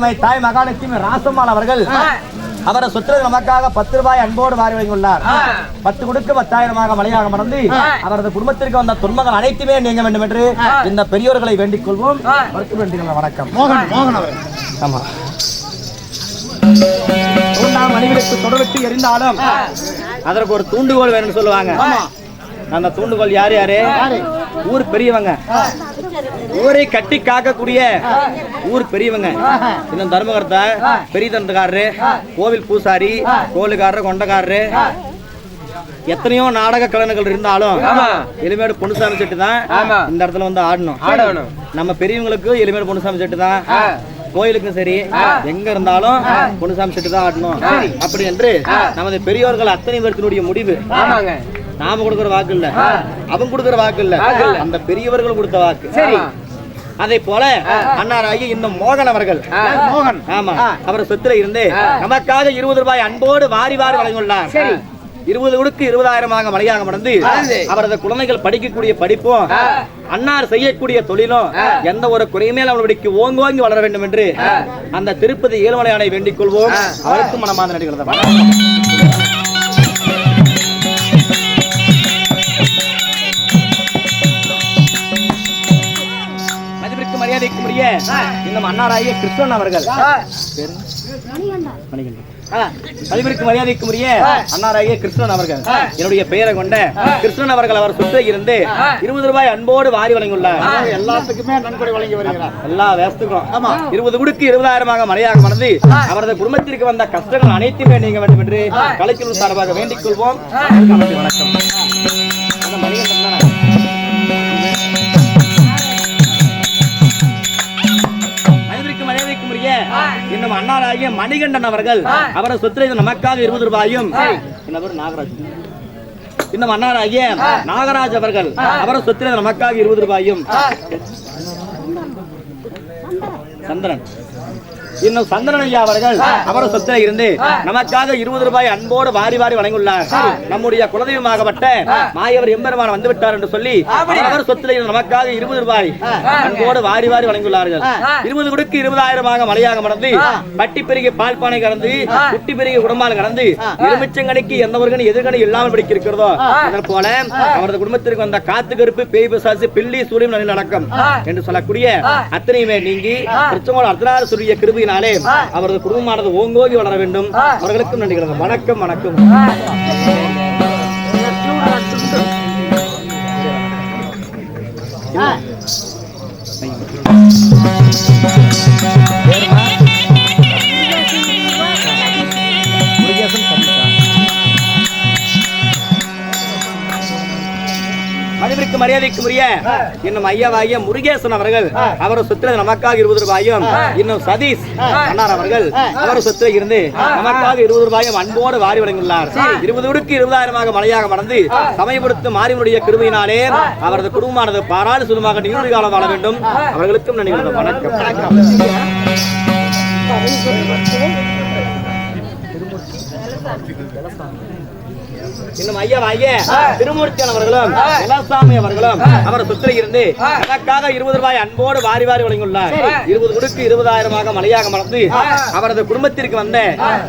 அருமை தாய் மகாலட்சுமி ராசம்மாள் அவர்கள் அவரை சொத்து நமக்காக பத்து ரூபாய் அன்போடு மாறி வழங்கியுள்ளார். பத்து கொடுக்க பத்தாயிரமாக மழையாக மறந்து அவரது குடும்பத்திற்கு வந்த துன்பங்கள் அனைத்துமே நீங்க வேண்டும் என்று இந்த பெரியோர்களை வேண்டிக் கொள்வோம். வணக்கம். மோகன் மோகன் அவர் ஆமா. தூண்டாம் மணிகளுக்கு தொடர்பட்டு எரிந்தாலும் அதற்கு ஒரு தூண்டுகோல் வேணும்னு சொல்லுவாங்க. அந்த தூண்டுகோல் யாரு யாரு? ஊர் பெரியவங்க. ஊரை கட்டி காக்கக்கூடிய ஊர் பெரியவங்க. இன்னும் தர்மகர்த்தா பெரிய தந்தக்காரரு கோவில் பூசாரி கோவிலுக்காரரு கொண்டக்காரரு. எத்தனையோ நாடக கலைஞர்கள் இருந்தாலும் எளிமையோட பொன்னுசாமி செட்டு தான் இந்த இடத்துல வந்து ஆடணும். நம்ம பெரியவங்களுக்கு எளிமையோட பொன்னுசாமி செட்டு தான். கோயிலுக்கும் சரி எங்க இருந்தாலும் பொன்னுசாமி செட்டு தான் ஆடணும். அப்படி என்று நமது பெரியோர்கள் அத்தனை பேர்த்தினுடைய முடிவு. நாம கொடுக்கிற வாக்கு இல்ல. அவங்க கொடுக்கிற வாக்கு இல்ல. அந்த பெரியவர்கள் கொடுத்த வாக்கு. சரி. அதை போல அன்னாராகி இன்னும் மோகன் அவர்கள். மோகன். ஆமா. அவர் சொத்துல இருந்து நமக்காக இருபது ரூபாய் அன்போடு வாரி வாரி வழங்கியுள்ளார். சரி. இருபது உடுக்கு இருபதாயிரமாக மழையாக மறந்து அவரது குழந்தைகள் படிக்கக்கூடிய படிப்பும் அன்னார் செய்யக்கூடிய தொழிலும் எந்த ஒரு குறைமேல் அவர்களுக்கு ஓங்கோங்கி வளர வேண்டும் என்று அந்த திருப்பதி ஏழுமலையானை வேண்டிக் கொள்வோம். அவருக்கும் மனமார்ந்த நடிகர்கள் உரிய இன்னும் அன்னாராகிய கிருஷ்ணன் அவர்கள். பேரு? மணிகண்டன். ஆ, மதிப்பிற்கு மரியாதைக்கு உரிய அன்னாராகிய கிருஷ்ணன் அவர்கள். என்னுடைய பெயரை கொண்ட கிருஷ்ணன் அவர்கள் அவர் சொத்தை இருந்து இருபது ரூபாய் அன்போடு வாரி வழங்கியுள்ளார். எல்லாத்துக்குமே நன்கொடை வழங்கி வருகிறார். எல்லா வேஸ்துக்கும் இருபது குடுக்கு இருபதாயிரமாக மழையாக மறந்து அவரது குடும்பத்திற்கு வந்த கஷ்டங்கள் அனைத்துமே நீங்க வேண்டும் என்று கலைக்குழு சார்பாக வேண்டிக் கொள்வோம். வணக்கம். இன்னும் அன்னாராகிய மணிகண்டன் அவர்கள் அவரை சொத்துல நமக்காக இருபது ரூபாயும் என்ன பேர் நாகராஜ்? இன்னும் அன்னாராகிய நாகராஜ் அவர்கள் அவரை சொத்துல நமக்காக இருபது ரூபாயும் சந்திரன். இன்னும் சந்திரன் ஐயா அவர்கள் அவர சொத்துல இருந்து நமக்காக இருபது ரூபாய் அன்போடு வாரி வாரி வழங்கியுள்ளார். நம்முடைய குலதெய்வமாகப்பட்ட மாயவர் எம்பெருமான் வந்து விட்டார் என்று சொல்லி அவர் சொத்துல இருந்து நமக்காக இருபது ரூபாய் அன்போடு வாரி வாரி வழங்கியுள்ளார்கள். இருபது கொடுக்கு இருபதாயிரமாக மழையாக மறந்து பட்டி பெருகி பால் பானை கறந்து குட்டி பெருகி குடும்பால் கடந்து எலுமிச்சங்கனிக்கு எந்த ஒரு கனி எதிர்கணி இல்லாமல் பிடிக்க இருக்கிறதோ அதன் போல அவரது குடும்பத்திற்கு வந்த காத்து கருப்பு பேய் பிசாசு பில்லி சூரியம் நடக்கம் என்று சொல்லக்கூடிய அத்தனையுமே நீங்கி பிரச்சமோட அர்த்தநாத சொல்லிய கிருபையினாலே அவரது குடும்பமானது ஓங்கோகி வளர வேண்டும். அவர்களுக்கும் நன்றிகள். வணக்கம் வணக்கம். மதிப்பிற்கு மரியாதைக்கு உரிய இன்னும் ஐயாவாகிய முருகேசன் அவர்கள் அவர் சொத்துல நமக்காக இருபது ரூபாயும் இன்னும் சதீஷ் அண்ணார் அவர்கள் அவர் சொத்துல இருந்து நமக்காக இருபது ரூபாயும் அன்போடு வாரி வழங்கியுள்ளார். இருபது உடுக்கு இருபதாயிரமாக மழையாக மறந்து சமயப்படுத்தும் மாறிவனுடைய கிருபையினாலே அவரது குடும்பமானது பாராடு சுருமாக நீண்ட காலம் வாழ வேண்டும். அவர்களுக்கும் நன்றி வணக்கம். இன்னும் ஐயாவாகிய திருமூர்த்தியன் அவர்களும் இளசாமி அவர்களும் அவர் சொத்துல இருந்து எனக்காக இருபது ரூபாய் அன்போடு வாரி வாரி வழங்கியுள்ளார். இருபது கொடுக்கு இருபதாயிரமாக மழையாக மறந்து அவரது குடும்பத்திற்கு வந்த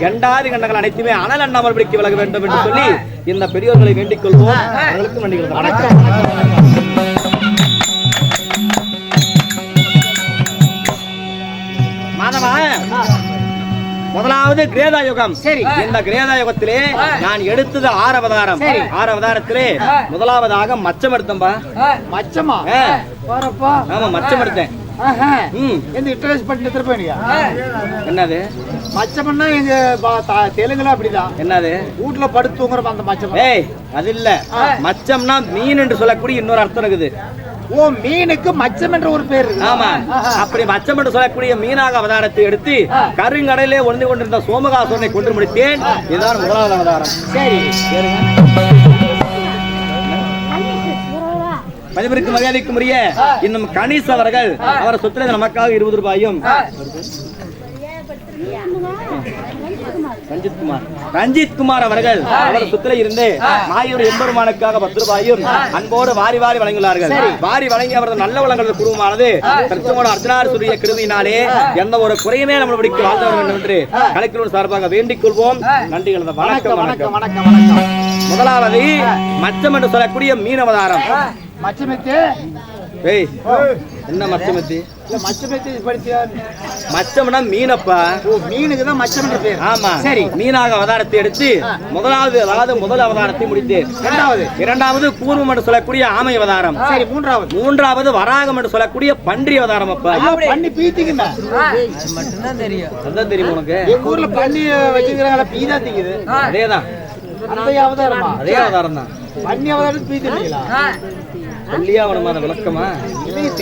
கண்டாதி கண்டங்கள் அனைத்துமே அனல் அண்ணாமல் பிடிக்க விலக வேண்டும் என்று சொல்லி இந்த பெரியோர்களை வேண்டிக் கொள்வோம். அவர்களுக்கும் நன்றிகள். வணக்கம். முதலாவது கிரேதா யுகம் சரி. இந்த கிரேதா யுகத்திலே நான் எடுத்தது ஆறு அவதாரம் ஆறு அவதாரத்திலே முதலாவதாக மச்சம் எடுத்தம்பா மச்சமா? ஆமா மச்சம் எடுத்தேன். என்னது? மச்சம்னா எங்க பா- தா- தெலுங்குல அப்படிதான். என்னது? வீட்டுல படுத்து தூங்குறப்ப அந்த மச்சம் ஏய் அது இல்ல. மச்சம்னா மீன் என்று சொல்லக்கூடிய இன்னொரு அர்த்தம் இருக்குது. ஓ மீனுக்கு மச்சம் என்ற ஒரு பேர் ஆமா. அப்படி மச்சம் என்று சொல்லக்கூடிய மீனாக அவதாரத்தை எடுத்து கருங்கடலிலே ஒளிந்து கொண்டிருந்த சோமகாசுரனை கொண்டு முடித்தேன். இதுதான் முதலாவது அவதாரம். சரி. மதிப்பிற்கு மரியாதைக்கும் உரிய இன்னும் கணேஷ் அவர்கள் அவர் சொத்துல நமக்காக இருபது ரூபாயும் ரஞ்சித் குமார் ரஞ்சித் குமார் அவர்கள் அவர் சொத்துல இருந்து மாயூர் எம்பெருமானுக்காக பத்து ரூபாயும் அன்போடு வாரி வாரி வழங்கியுள்ளார்கள் வாரி வழங்கி அவரது நல்ல வளங்களது குடும்பமானது கிருஷ்ணமோட அர்ச்சனார் சூரிய கிருதியினாலே எந்த ஒரு குறையுமே நம்மளுடைய வாழ்ந்து வர வேண்டும் என்று கலைக்குழு சார்பாக வேண்டிக் கொள்வோம். நன்றி வணக்கம் வணக்கம் வணக்கம். வணக்கம் முதலாவது மச்சம் என்று சொல்லக்கூடிய மீனவதாரம். மச்சமெத்து ஏய் என்ன மச்சமத்தி இல்ல மச்சமெத்து படிச்சியா? மச்சம்னா மீனப்பா. ஓ மீனுக்கு தான் மச்சம் என்ற பேர். ஆமா. சரி. மீனாக அவதாரத்தை எடுத்து முதலாவது அதாவது முதல் அவதாரத்தை முடித்தேன் இரண்டாவது. இரண்டாவது கூர்மம் என்று சொல்லக்கூடிய ஆமை அவதாரம். சரி மூன்றாவது. மூன்றாவது வராகம் என்று சொல்லக்கூடிய பன்றி அவதாரம் அப்பா. பண்ணி பீத்திக்குண்ணா அதான் தெரியும் உனக்கு. எங்க ஊர்ல பண்ணி வச்சுக்கிறாங்களா பீதா திங்குது. அதேதான். அந்த அவதாரமா? அதே அவதாரம் தான். பண்ணி அவதாரம் பீத்திங்களா சொல்லியா அவனுமா அந்த விளக்கமா?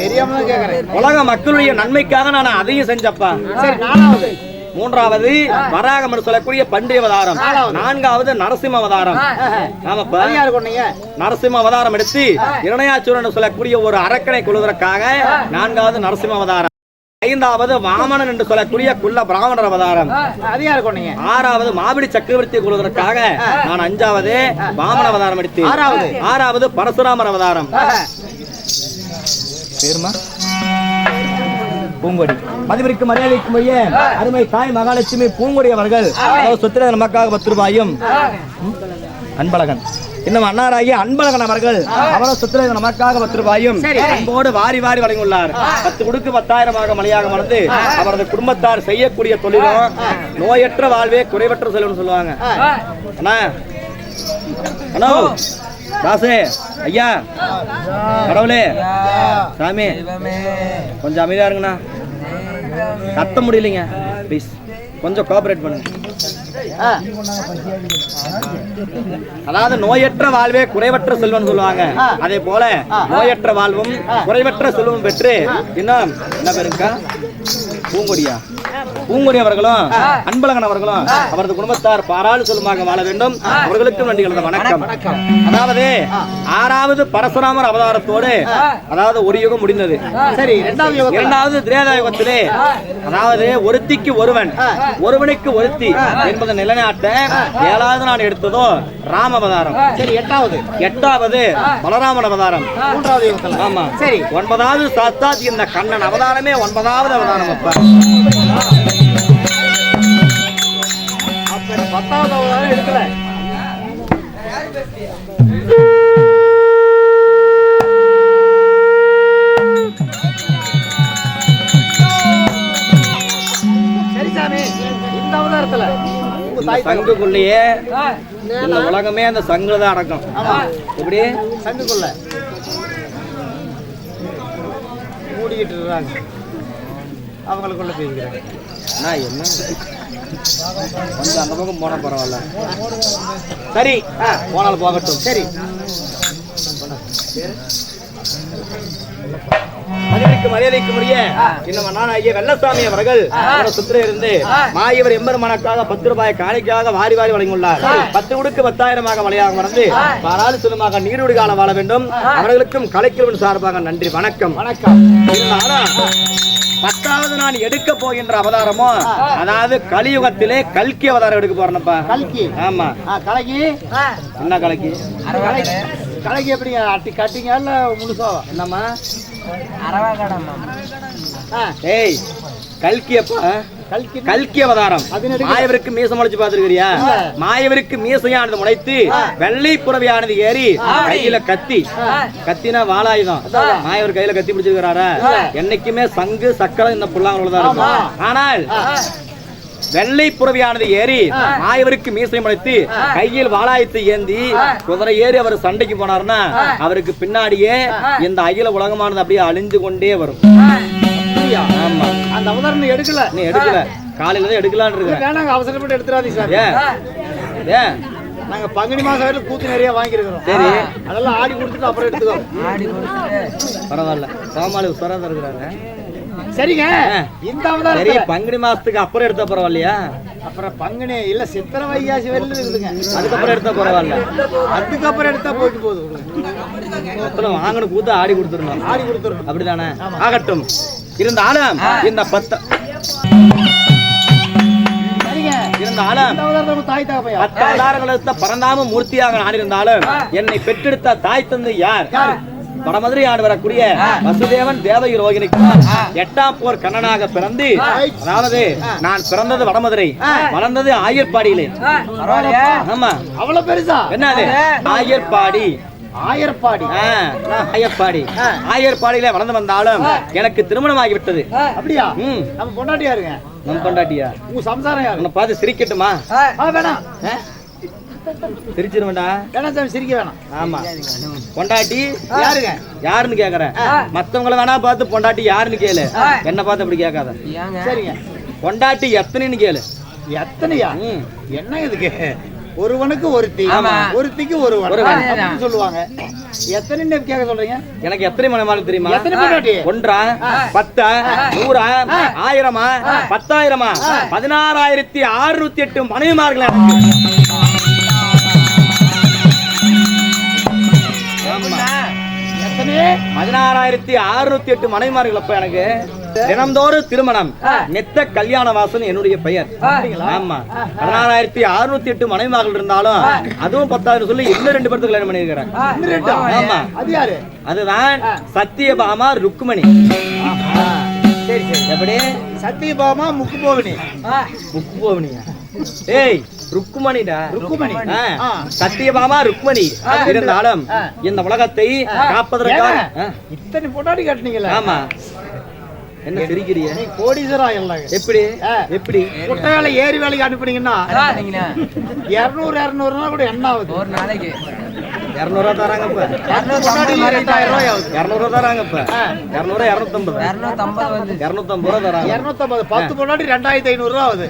தெரியாம கேக்குறேன் உலக மக்களுடைய நன்மைக்காக நான் அதையும் செஞ்சப்பா. சரி நாலாவது. மூன்றாவது வராகம் சொல்லக்கூடிய பன்றி அவதாரம். நான்காவது நரசிம்ம அவதாரம். ஆமாப்பா. அது நரசிம்ம அவதாரம் எடுத்து இரணையாச்சூரன் சொல்லக்கூடிய ஒரு அரக்கனை கொள்வதற்காக நான்காவது நரசிம்ம அவதாரம். ஐந்தாவது வாமனன் என்று சொல்லக்கூடிய குள்ள பிராமணர் அவதாரம். ஆறாவது மாபிடி சக்கரவர்த்தியை கொள்வதற்காக நான் அஞ்சாவது வாமன அவதாரம் எடுத்து ஆறாவது? ஆறாவது பரசுராமர் அவதாரம். பேருமா? பூங்கொடி. மதிவிற்கு மரியாதைக்கும் உரிய அருமை தாய் மகாலட்சுமி பூங்கொடி அவர்கள் அதாவது சொத்துல நமக்காக பத்து ரூபாயும் அன்பழகன். இன்னும் அன்னாராகிய அன்பழகன் அவர்கள் அவரது சொத்துல நமக்காக பத்து ரூபாயும் அன்போடு வாரி வாரி வழங்கியுள்ளார் பத்து கொடுக்கு பத்தாயிரமாக மலையாக மறந்து அவரது குடும்பத்தார் செய்யக்கூடிய தொழிலும் நோயற்ற வாழ்வே குறைவற்ற செல்வம்னு சொல்லுவாங்க. அண்ணா. அண்ணா. தாசே. ஐயா. கடவுளே. சாமி. கொஞ்சம் அமைதியா இருங்கண்ணா. கத்த முடியலைங்க. ப்ளீஸ் கொஞ்சம் கோஆபரேட் பண்ணுங்க. அதாவது நோயற்ற வாழ்வே குறைவற்ற செல்வம் சொல்லுவாங்க. அதே போல நோயற்ற வாழ்வும் குறைவற்ற செல்வம் பெற்று இன்னும் என்ன பேருங்கக்கா பூங்கொடியா? பூங்கொடி அவர்களும் அன்பழகன் அவர்களும் அவரது குடும்பத்தார் பாராளு செல்வமாக வாழ வேண்டும். அவர்களுக்கும் நன்றி கலந்த வணக்கம். அதாவது ஆறாவது பரசுராமர் அவதாரத்தோடு அதாவது ஒரு யுகம் முடிந்தது. சரி இரண்டாவது திரேதா யுகத்திலே அதாவது ஒருத்திக்கு ஒருவன் ஒருவனுக்கு ஒருத்தி என்பதை நிலைநாட்ட ஏழாவது நான் எடுத்ததோ ராம அவதாரம். சரி எட்டாவது? எட்டாவது பலராமன் அவதாரம். மூன்றாவது யோகத்துல? ஆமா. சரி. ஒன்பதாவது சாஸ்தாத் இந்த கண்ணன் அவதாரமே ஒன்பதாவது அவதாரம் அப்ப. சங்குக்குள்ளேயே இந்த உலகமே அந்த சங்குல தான் அடக்கம். எப்படி? சங்குக்குள்ள. மூடிக்கிட்டு இருக்காங்க. அவங்களுக்குள்ள பேசிக்கிறாங்க. நான் என்ன? கொஞ்சம் அந்த பக்கம் போனா பரவாயில்ல. சரி ஆ, போனாலும் போகட்டும். சரி. மரியாதைக்கு மரியாதைக்கு முடிய இன்னும் வெள்ளசாமி அவர்கள் சுத்திர இருந்து மாயவர் எம்பெருமானுக்காக பத்து ரூபாய் காணிக்காக வாரி வாரி வழங்கியுள்ளார். பத்து உடுக்கு பத்தாயிரமாக மலையாக மறந்து பாராளு செல்வமாக நீடுடி காலம் வாழ வேண்டும். அவர்களுக்கும் கலைக்கிறவன் சார்பாக நன்றி வணக்கம். வணக்கம். பத்தாவது நான் எடுக்க போகின்ற அவதாரமோ அதாவது கலியுகத்திலே கல்கி அவதாரம் எடுக்க போறேனப்பா. கல்கி. ஆமா. என்ன கலக்கி கலக்கி எப்படிங்க அட்டி கட்டிங்க இல்ல முழுசாவா என்னம்மா? ஆ, ஏய் கல்கி அப்பா கல்கி அவதாரம். மாயவருக்கு மீச முளைச்சு பாத்துருக்கிறியா இல்ல. மாயவருக்கு மீசையானது முளைத்து வெள்ளை புறவியானது ஏறி கையில கத்தி. கத்தினா வாளாயுதம் மாயவர் கையில கத்தி பிடிச்சிருக்கிறாரா? என்னைக்குமே சங்கு சக்கரம் இந்த புல்லாங்குழல் தான் இருக்கும். ஆனால் வெள்ளை புறவியானது ஏறி மாயவருக்கு மீசை முளைத்து கையில் வாளாயத்தை ஏந்தி குதிரை ஏறி அவர் சண்டைக்கு போனாருன்னா அவருக்கு பின்னாடியே இந்த அகில உலகமானது அப்படியே அழிஞ்சு கொண்டே வரும்? ஆமா. அந்த அவதாரம் எடுக்கல? நீ எடுக்கல. காலையில தான் எடுக்கலான்னு இருக்கிறேன். வேணாங்க அவசரப்பட்டு எடுத்துறாதீங்க சார். ஏன்? நாங்க பங்குனி மாசம் வரைக்கும் கூத்து நிறைய வாங்கியிருக்கிறோம். சரி. அதெல்லாம் ஆடி கொடுத்துட்டு அப்புறம் எடுத்துக்கோ. பரவாயில்ல. கோமாளி உசராத இருக்கிறாங்க. சரிங்க. இந்த அவதாரத்துல. பங்குனி மாசத்துக்கு அப்புறம் எடுத்த பரவாயில்லையா? அப்புறம் பங்குனி இல்ல சித்திரை வைகாசி வெளில இருக்குதுங்க. அதுக்கப்புறம் எடுத்த பரவாயில்ல. அதுக்கப்புறம் எடுத்தா போயிட்டு போகுது. மொத்தம் வாங்கணும் கூத்த ஆடி கொடுத்துடணும். ஆடி கொடுத்துடணும். அப்படிதானே? ஆகட்டும். இருந்தாலும் இந்த பத்து. பரந்தாம மூர்த்தியாக நான் இருந்தாலும் என்னை பெற்றெடுத்த தாய் தந்தை யார்? வடமதுரை ஆண்டு வரக்கூடிய வசுதேவன் தேவகி ரோகிணிக்கு எட்டாம் போர் கண்ணனாக பிறந்து அதாவது நான் பிறந்தது வடமதுரை வளர்ந்தது ஆயர்பாடியிலே. ஆமா. அவ்வளவு பெருசா? என்னது? ஆயர்பாடி. ஆயர்பாடி. ஆயர்பாடி. ஆயர்பாடியில வளர்ந்து வந்தாலும் எனக்கு திருமணமாகி விட்டது அப்படியா? நம்ம பொண்டாட்டி யாருங்க நம் கொண்டாட்டியா உங்க சம்சாரம் பார்த்து சிரிக்கட்டுமா? வேணாம். சிரிச்சிருவேண்டா வேணாம் சாமி சிரிக்க வேணாம். ஆமா. பொண்டாட்டி யாருங்க? யாருன்னு கேக்குறேன் மத்தவங்கள வேணா பார்த்து பொண்டாட்டி யாருன்னு கேளு. என்ன பார்த்து அப்படி கேட்காத. சரிங்க. பொண்டாட்டி எத்தனைன்னு கேளு. எத்தனையா. என்ன இதுக்கு? ஒருவனுக்கு ஒருத்தி. ஒருத்திக்கு ஒருவன். அப்படின்னு சொல்லுவாங்க. எத்தனை கேட்க சொல்றீங்க? எனக்கு எத்தனை மனைமாள் தெரியுமா? எத்தனை பொண்டாட்டி? ஒன்றா பத்தா நூறா ஆயிரமா பத்தாயிரமா? பதினாறாயிரத்தி அறுநூத்தி எட்டு மனைவிமார்கள் பதினாறாயிரத்தி அறுநூத்தி எட்டு மனைவிமார்கள் அப்ப எனக்கு. தினந்தோறும் திருமணம். நெத்த கல்யாண வாசன் என்னுடைய பெயர். ஆமா. பதினாறாயிரத்தி அறுநூத்தி எட்டு மனைவிமார்கள் இருந்தாலும் அதுவும் பத்தாயிரம் சொல்லி இன்னும் ரெண்டு பேருக்கு கல்யாணம் பண்ணிருக்கிறேன்? ஆமா. அது யாரு? அதுதான் சத்தியபாமா ருக்குமணி சரி சரி. எப்படி? சத்தியபாமா முக்குபோவினி. முக்குபோவனியா? ஏய் ருக்குமணிடா. ருக்குமணி. சத்தியபாமா ருக்மணி இருந்தாலும். இந்த உலகத்தை காப்பதற்காக இத்தனை பொண்டாட்டி கட்டினீங்களா. ஆமா. என்ன சிரிக்கிறிய? நீ கோடீஸ்வரா எல்லாம் எப்படி. எப்படி? குட்டை வேலை ஏரி வேலைக்கு அனுப்புனீங்கன்னா இருநூறு இருநூறுனா கூட என்ன ஆகுது? ஒரு நாளைக்கு. இருநூறுவா தராங்க இப்ப பொண்டாட்டிக்கு ரெண்டாயிரம் ரூபாய் ஆகுது. இருநூறுவா தராங்க இப்ப இருநூறு இருநூத்தம்பது. இரநூத்தம்பது வந்து. இருநூத்தம்பது ரூபா தராங்க. இருநூத்தம்பது. பத்து பொண்டாட்டி ரெண்டாயிரத்தி ஐநூறு ரூபா ஆகுது.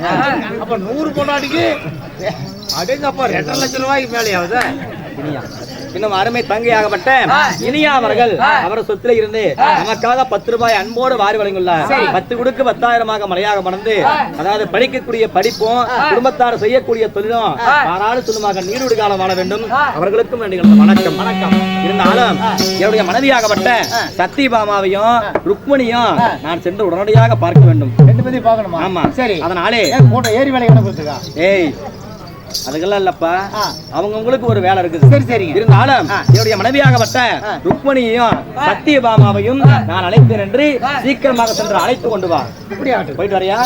அப்ப நூறு பொண்டாட்டிக்கு அடேங்கப்பா ரெண்டரை லட்சம் ரூபாய்க்கு மேலே ஆகுது இன்னும் அருமை தங்கையாகப்பட்ட இனியா அவர்கள் அவர் சொத்துல இருந்து நமக்காக பத்து ரூபாய் அன்போடு வாரி வழங்கியுள்ளார். பத்து கொடுக்கு பத்தாயிரமாக மழையாக மறந்து அதாவது படிக்கக்கூடிய படிப்பும் குடும்பத்தார் செய்யக்கூடிய தொழிலும் ஆறாறு சொல்லுமாக நீடுடு காலம் வாழ வேண்டும். அவர்களுக்கும் வணக்கம். வணக்கம். இருந்தாலும் என்னுடைய மனைவியாகப்பட்ட சத்தியபாமாவையும் ருக்மணியும் நான் சென்று உடனடியாக பார்க்க வேண்டும். ரெண்டு பேரையும் பார்க்கணுமா? ஆமா. சரி. அதனாலே ஏரி வேலைக்கு அனுப்புறதுக்கா ஏய் அதுக்கெல்லாம் இல்லப்பா. ஆ. அவங்க உங்களுக்கு ஒரு வேலை இருக்குது. சரி சரிங்க. இருந்தாலும் என்னுடைய மனைவியாகப்பட்ட ருக்மணியையும் சத்தியபாமாவையும் நான் அழைத்தேன் என்று சீக்கிரமாக சென்று அழைத்து கொண்டு வா. போயிட்டு வரையா?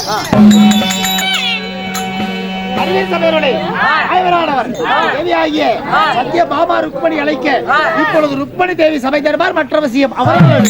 சத்திய பாபா ருக்மணி அழைக்க இப்பொழுது ருக்மணி தேவி சபை தருமார் மற்ற விஷயம் அவர்கள்